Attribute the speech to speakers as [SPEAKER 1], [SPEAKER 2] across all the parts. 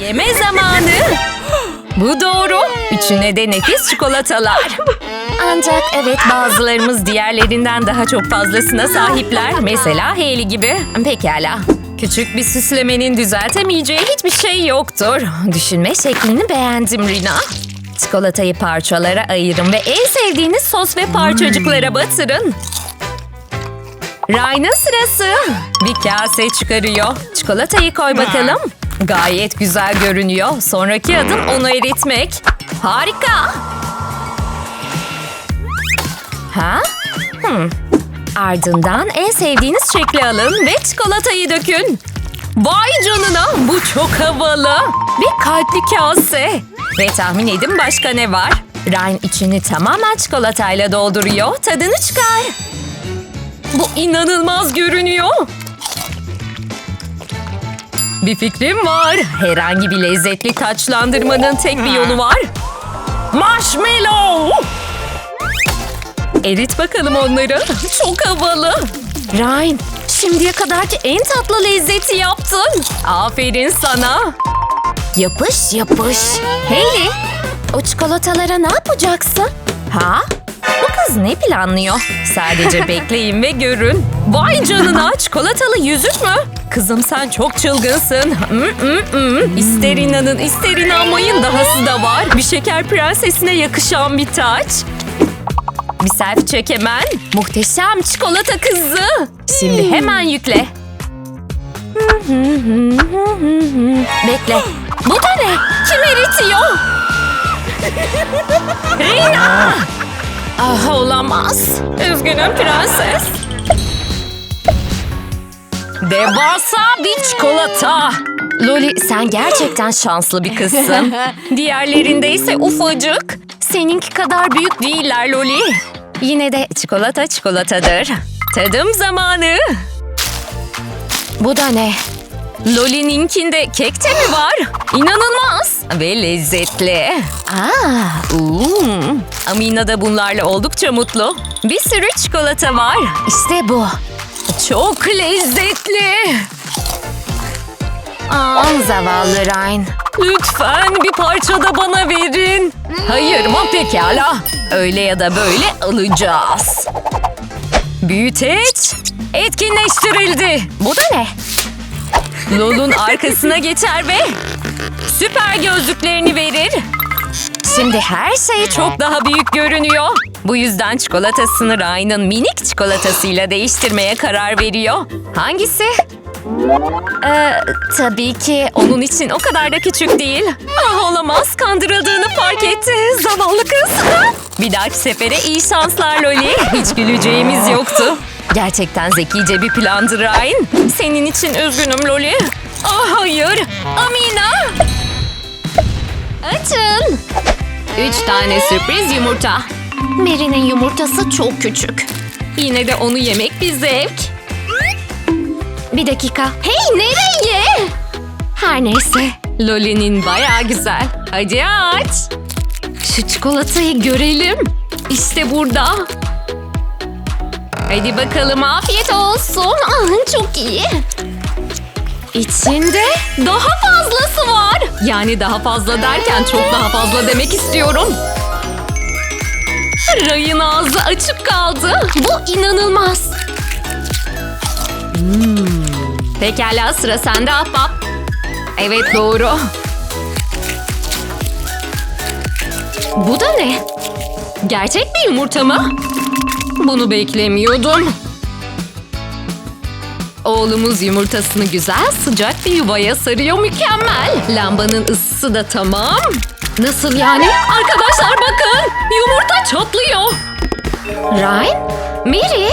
[SPEAKER 1] Yeme zamanı. Bu doğru. Üçüne de nefis çikolatalar. Ancak evet bazılarımız diğerlerinden daha çok fazlasına sahipler. Mesela Hailey gibi. Pekala. Küçük bir süslemenin düzeltemeyeceği hiçbir şey yoktur. Düşünme şeklini beğendim Rina. Çikolatayı parçalara ayırın ve en sevdiğiniz sos ve parçacıklara batırın. Ryan'ın sırası. Bir kase çıkarıyor. Çikolatayı koy bakalım. Gayet güzel görünüyor. Sonraki adım onu eritmek. Harika. Ha? Hmm. Ardından en sevdiğiniz şekli alın ve çikolatayı dökün. Vay canına bu çok havalı. Bir kalpli kase. Ve tahmin edin başka ne var? Ryan içini tamamen çikolatayla dolduruyor. Tadını çıkar. Bu inanılmaz görünüyor. Bir fikrim var. Herhangi bir lezzetli taçlandırmanın tek bir yolu var. Marshmallow! Erit bakalım onları. Çok havalı. Ryan, şimdiye kadarki en tatlı lezzeti yaptın. Aferin sana. Yapış yapış. Hayley, o çikolatalara ne yapacaksın? Ha? Kız ne planlıyor? Sadece bekleyin ve görün. Vay canına çikolatalı yüzük mü? Kızım sen çok çılgınsın. Mm, mm, mm. İster inanın ister inanmayın dahası da var. Bir şeker prensesine yakışan bir taç. Bir selfie çek hemen. Muhteşem çikolata kızı. Şimdi hemen yükle. Bekle. Bu da ne? Kim eritiyor? Rina! Ah olamaz. Üzgünüm prenses. Devasa bir çikolata. Loli sen gerçekten şanslı bir kızsın. Diğerlerinde ise ufacık. Seninki kadar büyük değiller Loli. Yine de çikolata çikolatadır. Tadım zamanı. Bu da ne? Loli'ninkinde kek de mi var? İnanılmaz ve lezzetli. Aa, uuu. Amina da bunlarla oldukça mutlu. Bir sürü çikolata var. İşte bu. Çok lezzetli. Aa, zavallı Ryan. Lütfen bir parça da bana verin. Hayır mı pekala. Öyle ya da böyle alacağız. Büyüteç etkinleştirildi. Bu da ne? Lol'un arkasına geçer ve süper gözlüklerini verir. Şimdi her şey çok daha büyük görünüyor. Bu yüzden çikolatasını Ryan'ın minik çikolatasıyla değiştirmeye karar veriyor. Hangisi? Ee, tabii ki onun için o kadar da küçük değil. Ah olamaz kandırıldığını fark etti. Zavallı kız. Bir dahaki sefere iyi şanslar Loli. Hiç güleceğimiz yoktu. Gerçekten zekice bir plandı Ryan. Senin için üzgünüm Loli. Ah hayır. Amina. Açın. Üç tane sürpriz yumurta. Mary'nin yumurtası çok küçük. Yine de onu yemek bir zevk. Bir dakika. Hey nereye? Her neyse. Loli'nin baya güzel. Hadi aç. Şu çikolatayı görelim. İşte burada. Hadi bakalım afiyet olsun. Ah, çok iyi. İçinde daha fazlası var. Yani daha fazla derken çok daha fazla demek istiyorum. Rayın ağzı açık kaldı. Bu inanılmaz. Pekala sıra sende ahbap. Evet doğru. Bu da ne? Gerçek bir yumurta mı? Bunu beklemiyordum. Oğlumuz yumurtasını güzel sıcak bir yuvaya sarıyor mükemmel. Lambanın ısısı da tamam. Nasıl yani? Arkadaşlar bakın yumurta çatlıyor. Ryan? Mary?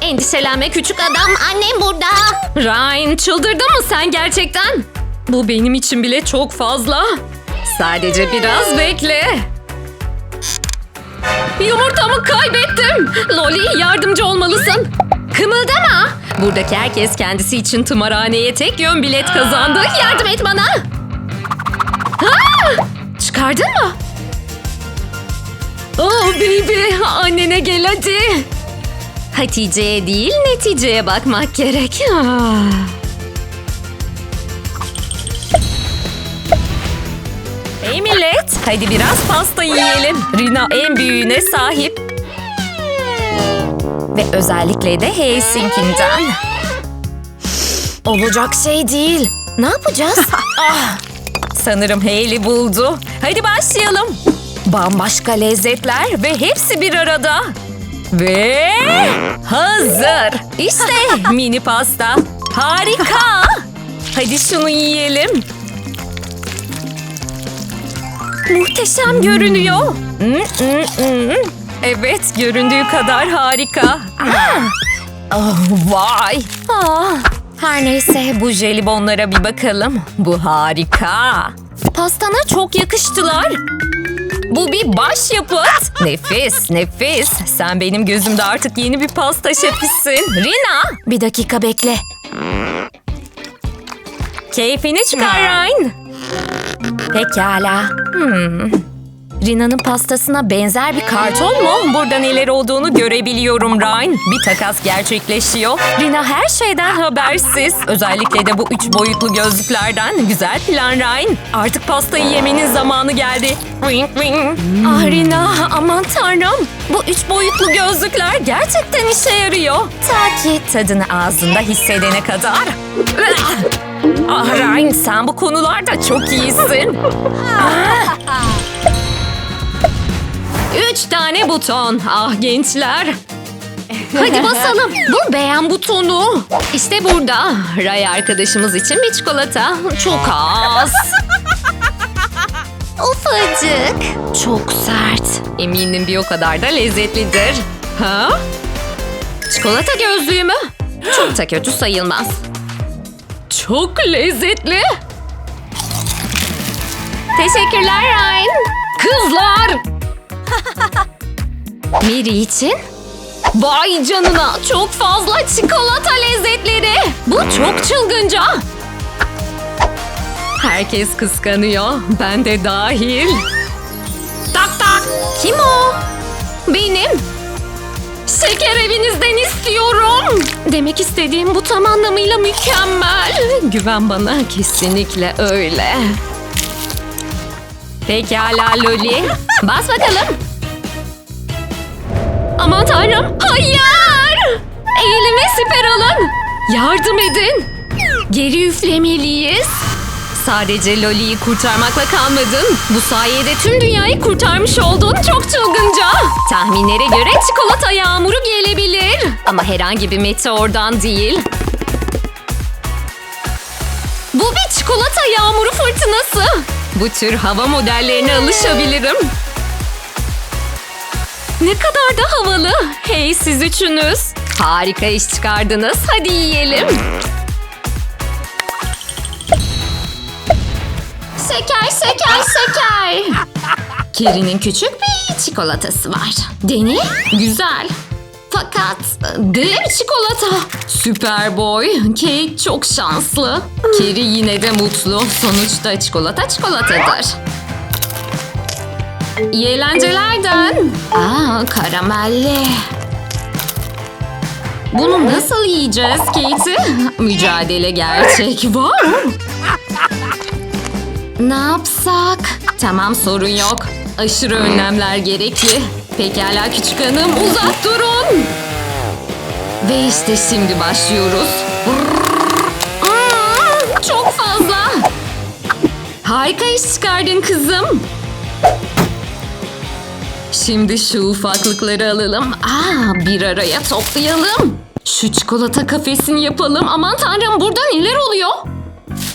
[SPEAKER 1] Endişelenme küçük adam annem burada. Ryan çıldırdın mı sen gerçekten? Bu benim için bile çok fazla. Sadece biraz bekle. Yumurtamı kaybettim. Loli yardımcı olmalısın. Kımıldama. Buradaki herkes kendisi için tımarhaneye tek yön bilet kazandı. Yardım et bana. Ha! Çıkardın mı? Oh baby annene gel hadi. Hatice'ye değil neticeye bakmak gerek. Ah. Hey millet, hadi biraz pasta yiyelim. Rina en büyüğüne sahip. Ve özellikle de Helsinki'den. Olacak şey değil. Ne yapacağız? ah, sanırım Hayley buldu. Hadi başlayalım. Bambaşka lezzetler ve hepsi bir arada. Ve hazır. İşte mini pasta. Harika. Hadi şunu yiyelim. Muhteşem görünüyor. Evet, göründüğü kadar harika. Oh, vay. Ah, her neyse bu jelibonlara bir bakalım. Bu harika. Pastana çok yakıştılar. Bu bir başyapıt. Nefis, nefis. Sen benim gözümde artık yeni bir pasta şefisin. Rina, bir dakika bekle. Keyfini çıkar Ryan. Pekala. Hmm. Rina'nın pastasına benzer bir karton mu? Burada neler olduğunu görebiliyorum Ryan. Bir takas gerçekleşiyor. Rina her şeyden habersiz. Özellikle de bu üç boyutlu gözlüklerden. Güzel plan Ryan. Artık pastayı yemenin zamanı geldi. Ring ring. Ah Rina aman tanrım. Bu üç boyutlu gözlükler gerçekten işe yarıyor. Ta ki tadını ağzında hissedene kadar. Ah Ryan sen bu konularda çok iyisin. Üç tane buton. Ah gençler. Hadi basalım. Bu beğen butonu. İşte burada. Ray arkadaşımız için bir çikolata. Çok az. Ufacık. Çok sert. Eminim bir o kadar da lezzetlidir. Ha? Çikolata gözlüğü mü? Çok da kötü sayılmaz. Çok lezzetli. Teşekkürler Ryan. Kızlar. Mary için? Vay canına çok fazla çikolata lezzetleri. Bu çok çılgınca. Herkes kıskanıyor. Ben de dahil. Tak tak. Kim o? Benim. Şeker evinizden istiyorum. Demek istediğim bu tam anlamıyla mükemmel. Güven bana kesinlikle öyle. Pekala Loli. Bas bakalım. Aman tanrım. Hayır. Eğilin ve siper alın. Yardım edin. Geri üflemeliyiz. Sadece Loli'yi kurtarmakla kalmadın. Bu sayede tüm dünyayı kurtarmış oldun. Çok çılgınca. Tahminlere göre çikolata yağmuru gelebilir. Ama herhangi bir meteordan değil. Bu bir çikolata yağmuru fırtınası. Bu tür hava modellerine alışabilirim. Ne kadar da havalı. Hey siz üçünüz. Harika iş çıkardınız. Hadi yiyelim. Şeker, şeker, şeker. Keri'nin küçük bir çikolatası var. Dene. Güzel. Fakat dev çikolata. Süper boy. Kate çok şanslı. Keri yine de mutlu. Sonuçta çikolata çikolatadır. İyi eğlencelerden. Aa, karamelli. Bunu nasıl yiyeceğiz Katie? Mücadele gerçek. Wow. Ne yapsak? Tamam sorun yok. Aşırı önlemler gerekli. Pekala küçük hanım uzak durun. Ve işte şimdi başlıyoruz. Çok fazla. Harika iş çıkardın kızım. Şimdi şu ufaklıkları alalım. Aa, bir araya toplayalım. Şu çikolata kafesini yapalım. Aman tanrım burada neler oluyor?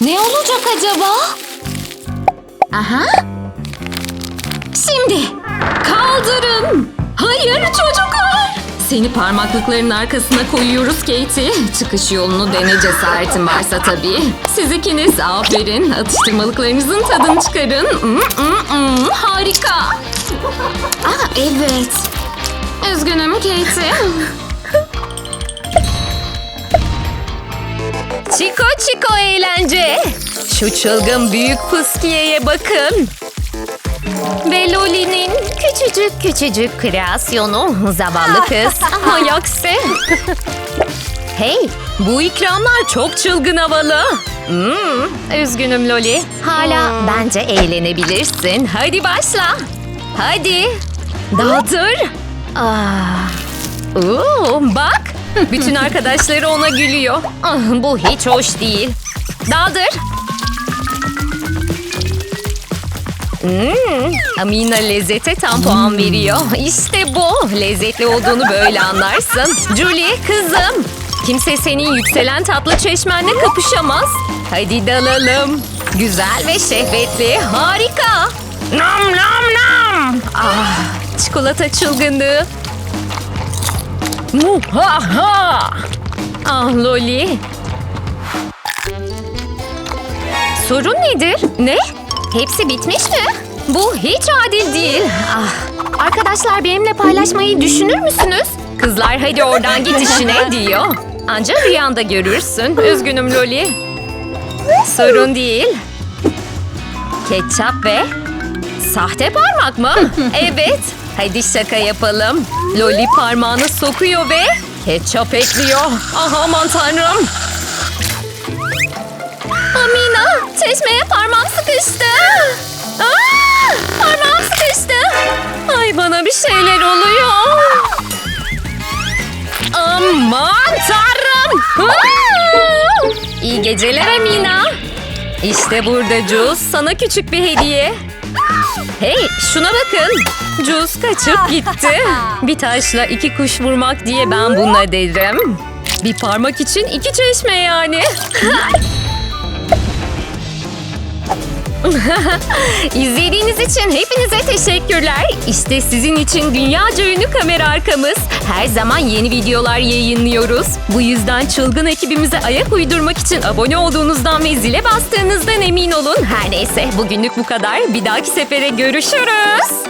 [SPEAKER 1] Ne olacak acaba? Aha. Şimdi kaldırın. Hayır çocuklar. Seni parmaklıkların arkasına koyuyoruz Katie. Çıkış yolunu dene cesaretin varsa tabii. Siz ikiniz aferin. Atıştırmalıklarınızın tadını çıkarın. Mm, mm, mm. Harika. Aa evet. Üzgünüm Katie. Çiko çiko eğlence. Şu çılgın büyük fıskiyeye bakın. Ve Loli'nin küçücük küçücük kreasyonu zavallı kız. Hay aksi. Hey, bu ikramlar çok çılgın havalı. Hmm, üzgünüm Loli. Hala bence eğlenebilirsin. Hadi başla. Hadi. Daldır. Ah. Oo, bak. Bütün arkadaşları ona gülüyor. Ah, bu hiç hoş değil. Daldır. Hmm, Amina lezzete tam puan veriyor. İşte bu. Lezzetli olduğunu böyle anlarsın. Julie kızım. Kimse senin yükselen tatlı çeşmenle kapışamaz. Hadi dalalım. Güzel ve şehvetli. Harika. Nam nam nam. Ah, çikolata çılgınlığı. Muhaha. Ah Loli. Sorun nedir? Ne? Hepsi bitmiş mi? Bu hiç adil değil. Ah, arkadaşlar benimle paylaşmayı düşünür müsünüz? Kızlar hadi oradan git işine diyor. Ancak rüyanda görürsün. Üzgünüm Loli. Sorun değil. Ketçap ve sahte parmak mı? evet. Hadi şaka yapalım. Loli parmağını sokuyor ve ketçap ekliyor. Ah aman tanrım. Amina, çeşmeye parmağım sıkıştı. Aa, parmağım sıkıştı. Ay bana bir şeyler oluyor. Aman tanrım. İyi geceler Amina. İşte burada Cuz, sana küçük bir hediye. Hey, şuna bakın. Cuz kaçıp gitti. Bir taşla iki kuş vurmak diye ben buna derim. Bir parmak için iki çeşme yani. İzlediğiniz için hepinize teşekkürler. İşte sizin için dünyaca ünlü kamera arkamız. Her zaman yeni videolar yayınlıyoruz. Bu yüzden çılgın ekibimize ayak uydurmak için abone olduğunuzdan ve zile bastığınızdan emin olun. Her neyse bugünlük bu kadar. Bir dahaki sefere görüşürüz.